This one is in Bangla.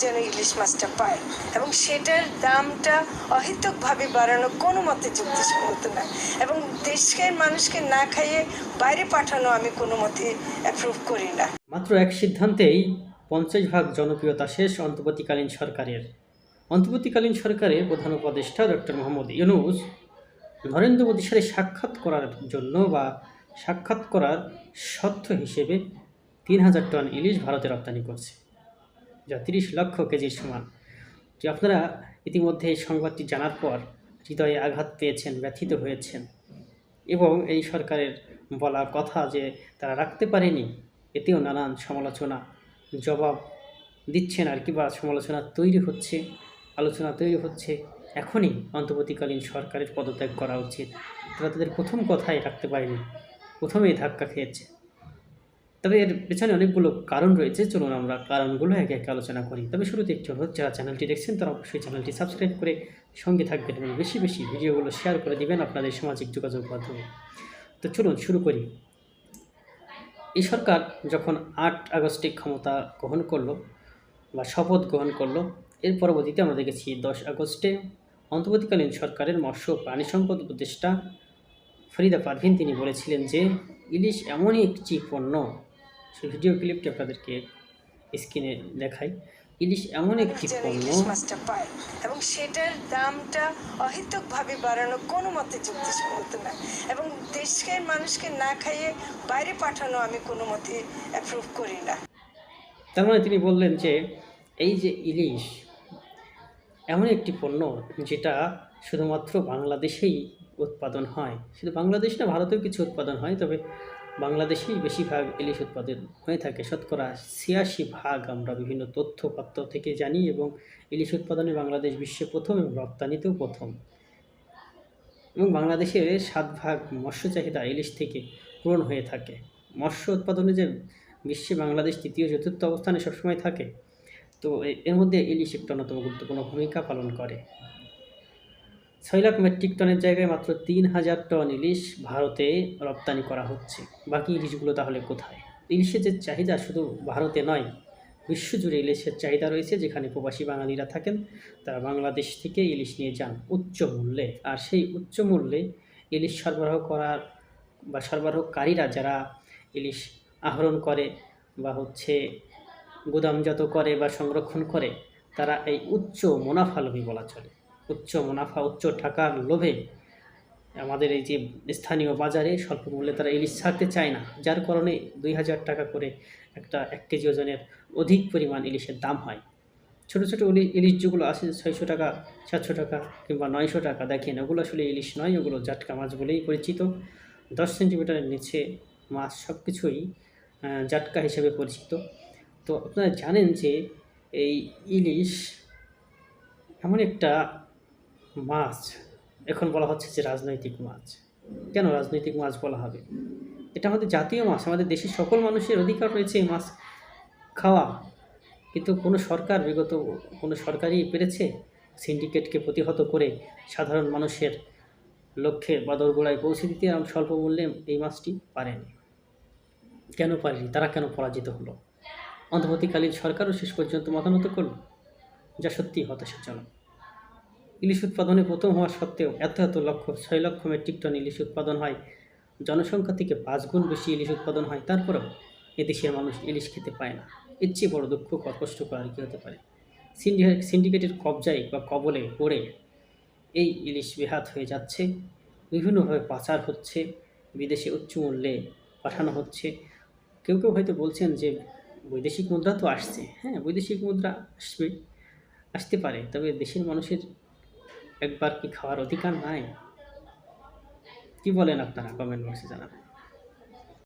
যেন ইলিশ মাছটা পায়। এবং সেটার দামটা অহেতুকভাবে বাড়ানো কোনো মতে যুক্তিসঙ্গত না এবং দেশের মানুষকে না খাইয়ে বাইরে পাঠানো আমি কোনো মতে অ্যাপ্রুভ করি না। মাত্র এক সিদ্ধান্তেই পঞ্চাশ ভাগ জনপ্রিয়তা শেষ অন্তর্বর্তীকালীন সরকারের। অন্তর্বর্তীকালীন সরকারের প্রধান উপদেষ্টা ডক্টর মোহাম্মদ ইউনুস নরেন্দ্র মোদীর সাথে সাক্ষাৎ করার জন্য বা সাক্ষাৎ করার শর্ত হিসেবে তিন হাজার টন ইলিশ ভারতে রপ্তানি করছে। যা তিরিশ লক্ষ কেজির সমান। যে আপনারা ইতিমধ্যে এই সংবাদটি জানার পর হৃদয়ে আঘাত পেয়েছেন, ব্যথিত হয়েছেন এবং এই সরকারের বলা কথা যে তারা রাখতে পারেনি, এতেও নানান সমালোচনা জবাব দিচ্ছেন আর কি বা সমালোচনা তৈরি হচ্ছে, আলোচনা তৈরি হচ্ছে। এখনই অন্তর্বর্তীকালীন সরকারের পদত্যাগ করা উচিত। তারা তাদের প্রথম কথাই রাখতে পারেনি, প্রথমেই ধাক্কা খেয়েছে। তবে এর পেছনে অনেকগুলো কারণ রয়েছে। চলুন আমরা কারণগুলো একে একে আলোচনা করি। তবে শুরুতে একটু অনুরোধ, যারা চ্যানেলটি দেখছেন তারা অবশ্যই চ্যানেলটি সাবস্ক্রাইব করে সঙ্গে থাকবেন এবং বেশি বেশি ভিডিওগুলো শেয়ার করে দিবেন আপনাদের সামাজিক যোগাযোগ মাধ্যমে। তো চলুন শুরু করি। এই সরকার যখন আট আগস্টে ক্ষমতা গ্রহণ করল বা শপথ গ্রহণ করল, এর পরবর্তীতে আমরা দেখেছি দশ আগস্টে অন্তর্বর্তীকালীন সরকারের মৎস্য প্রাণী সম্পদ উপদেষ্টা ফরিদা পারভিন তিনি বলেছিলেন যে, ইলিশ এমনই একটি পণ্য সেই ভিডিও ক্লিপটি আপনাদেরকে স্ক্রিনে দেখাই। ইলিশ এমন একটি পণ্য। পায় এবং সেটার দামটা অহেতুকভাবে বাড়ানো কোনো মতে যুক্তিসঙ্গত না এবং দেশের মানুষকে না খাইয়ে বাইরে পাঠানো আমি কোনো মতে অ্যাপ্রুভ করি না। তার মানে তিনি বললেন যে এই যে ইলিশ এমন একটি পণ্য যেটা শুধুমাত্র বাংলাদেশেই উৎপাদন হয়। শুধু বাংলাদেশ না ভারতেও কিছু উৎপাদন হয় তবে বাংলাদেশেই বেশিরভাগ ইলিশ উৎপাদন হয়ে থাকে। শতকরা ছিয়াশি ভাগ আমরা বিভিন্ন তথ্যপত্র থেকে জানি এবং ইলিশ উৎপাদনে বাংলাদেশ বিশ্বে প্রথম এবং রপ্তানিতেও প্রথম। এবং বাংলাদেশের সাত ভাগ মৎস্য চাহিদা ইলিশ থেকে পূরণ হয়ে থাকে। মৎস্য উৎপাদনে যে বিশ্বে বাংলাদেশ তৃতীয় চতুর্থ অবস্থানে সবসময় থাকে, তো এর মধ্যে ইলিশ একটা অন্যতম গুরুত্বপূর্ণ ভূমিকা পালন করে। ছয় লাখ মেট্রিক টনের জায়গায় মাত্র তিন হাজার টন ইলিশ ভারতে রপ্তানি করা হচ্ছে। বাকি ইলিশগুলো তাহলে কোথায়? ইলিশের যে চাহিদা শুধু ভারতে নয়, বিশ্বজুড়ে ইলিশের চাহিদা রয়েছে, যেখানে প্রবাসী বাঙালিরা থাকেন, তারা বাংলাদেশ থেকে ইলিশ নিয়ে যান উচ্চ মূল্যে। আর সেই উচ্চ মূল্যে ইলিশ সরবরাহ করার বা সরবরাহকারীরা যারা ইলিশ আহরণ করে বা হচ্ছে গুদামজাত করে বা সংরক্ষণ করে, তারা এই উচ্চ মুনাফা লোভী বলা চলে। উচ্চ মুনাফা, উচ্চ টাকার লোভে আমাদের এই যে স্থানীয় বাজারে স্বল্প মূল্যে তারা ইলিশ ছাড়তে চায় না। যার কারণে দুই হাজার টাকা করে একটা এক কেজি ওজনের অধিক পরিমাণ ইলিশের দাম হয়। ছোটো ছোটো ইলিশ যেগুলো আছে, ছয়শো টাকা, সাতশো টাকা কিংবা নয়শো টাকা, দেখেন ওগুলো আসলে ইলিশ নয়, ওগুলো জাটকা মাছ বলেই পরিচিত। দশ সেন্টিমিটারের নিচে মাছ সব কিছুই জাটকা হিসেবে পরিচিত। তো আপনারা জানেন যে এই ইলিশ এমন একটা মাছ, এখন বলা হচ্ছে যে রাজনৈতিক মাছ। কেন রাজনৈতিক মাছ বলা হবে? এটা আমাদের জাতীয় মাছ, আমাদের দেশের সকল মানুষের অধিকার রয়েছে এই মাছ খাওয়া। কিন্তু কোনো সরকার বিগত, কোনো সরকারই পেরেছে সিন্ডিকেটকে প্রতিহত করে সাধারণ মানুষের লক্ষ্যে বা দোরগোড়ায় পৌঁছে দিতে? স্বল্প মূল্যে এই মাছটি পারেনি। কেন পারেনি? তারা কেন পরাজিত হলো? অন্তর্বর্তীকালীন সরকারও শেষ পর্যন্ত মতামত করল। যা সত্যি হতাশাজনক। ইলিশ উৎপাদনে প্রথম হওয়া সত্ত্বেও এত এত লক্ষ, ছয় লক্ষ মেট্রিক টন ইলিশ উৎপাদন হয়। জনসংখ্যা থেকে পাঁচ গুণ বেশি ইলিশ উৎপাদন হয়। তারপরেও এদেশের মানুষ ইলিশ খেতে পায় না। এর চেয়ে বড় দুঃখ কষ্টকর আর কি হতে পারে? সিন্ডিকেট সিন্ডিকেটের কবজায় বা কবলে পড়ে এই ইলিশ বেহাত হয়ে যাচ্ছে। বিভিন্নভাবে পাচার হচ্ছে। বিদেশে উচ্চ মূল্যে পাঠানো হচ্ছে। কেউ কেউ হয়তো বলছেন যে বৈদেশিক মুদ্রা তো আসছে। হ্যাঁ বৈদেশিক মুদ্রা আসবে, আসতে পারে। তবে দেশের মানুষের একবার কি খাওয়ার অধিকার নাই? কি বলেন আপনারা? কমেন্ট বক্সে জানাবেন।